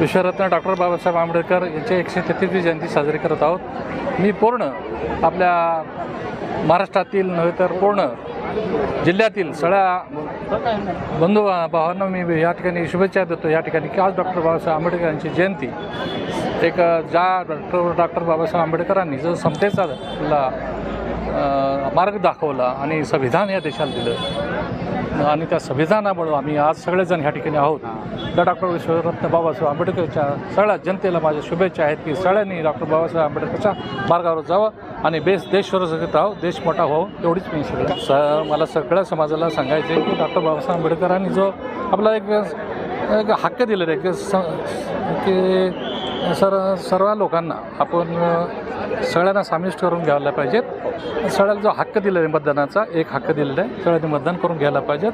विश्वरत्न doctor Babasaheb Ambedkar यांची एकशे तेहतीसवी जयंती साजरी करत आहोत. मी पूर्ण आपल्या महाराष्ट्रातील नव्हे तर पूर्ण जिल्ह्यातील सगळ्या बंधू भावांना मी या ठिकाणी शुभेच्छा देतो. या ठिकाणी की आज डॉक्टर बाबासाहेब आंबेडकर यांची जयंती एक ज्या डॉक्टर डॉक्टर बाबासाहेब आंबेडकरांनी जो समतेचा मार्ग दाखवला आणि संविधान या देशाला दिलं. आणि त्या संविधानामुळं आम्ही आज सगळेजण ह्या ठिकाणी आहोत. त्या डॉक्टर विश्वरत्न बाबासाहेब आंबेडकरच्या सगळ्या जनतेला माझ्या शुभेच्छा आहेत की सगळ्यांनी डॉक्टर बाबासाहेब आंबेडकरच्या मार्गावर जावं आणि बेस देश सुरक्षित राहावं देश मोठा व्हावं एवढीच मी सगळं स मला सगळ्या समाजाला सांगायचं आहे की डॉक्टर बाबासाहेब आंबेडकरांनी जो आपला एक एक हक्क दिलेला आहे की सर सर्व लोकांना आपण सगळ्यांना समाविष्ट करून घ्यायला पाहिजेत. सगळ्याला जो हक्क दिलेला आहे मतदानाचा एक हक्क दिलेला आहे. सगळ्यांनी मतदान करून घ्यायला पाहिजेत.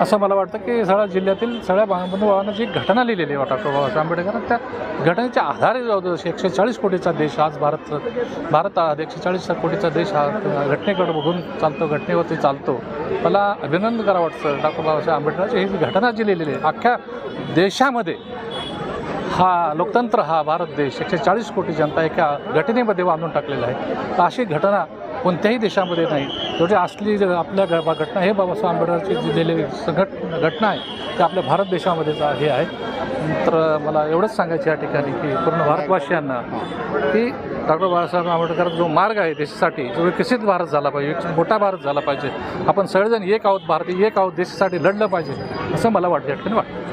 असं मला वाटतं की सगळ्या जिल्ह्यातील सगळ्या बंधू जी घटना लिहिलेली आहे डॉक्टर बाबासाहेब आंबेडकर. त्या घटनेच्या आधारे एकशे चाळीस कोटीचा देश आज भारत भारत हा एकशे चाळीस कोटीचा देश हा घटनेकडे बघून चालतो घटनेवरती चालतो. मला अभिनंदन करावं वाटतं डॉक्टर बाबासाहेब आंबेडकरांची. ही जी घटना जी लिहिलेली आहे अख्ख्या देशामध्ये हा लोकतंत्र हा भारत देश एकशे चाळीस कोटी जनता एका घटनेमध्ये बांधून टाकलेला आहे. तर अशी घटना कोणत्याही देशामध्ये नाही. शेवटी असली आपल्या घटना हे बाबासाहेब आंबेडकरची जी दिलेली संघट घटना आहे ते आपल्या भारत देशामध्येच हे आहे. तर मला एवढंच सांगायचं या ठिकाणी की पूर्ण भारतवासियांना की डॉक्टर बाबासाहेब आंबेडकर जो मार्ग आहे देशासाठी जो विकसित भारत झाला पाहिजे विकसित मोठा भारत झाला पाहिजे. आपण सगळेजण एक आहोत भारतीय एक आहोत देशासाठी लढलं पाहिजे असं मला वाटतं. या ठिकाणी वाटतं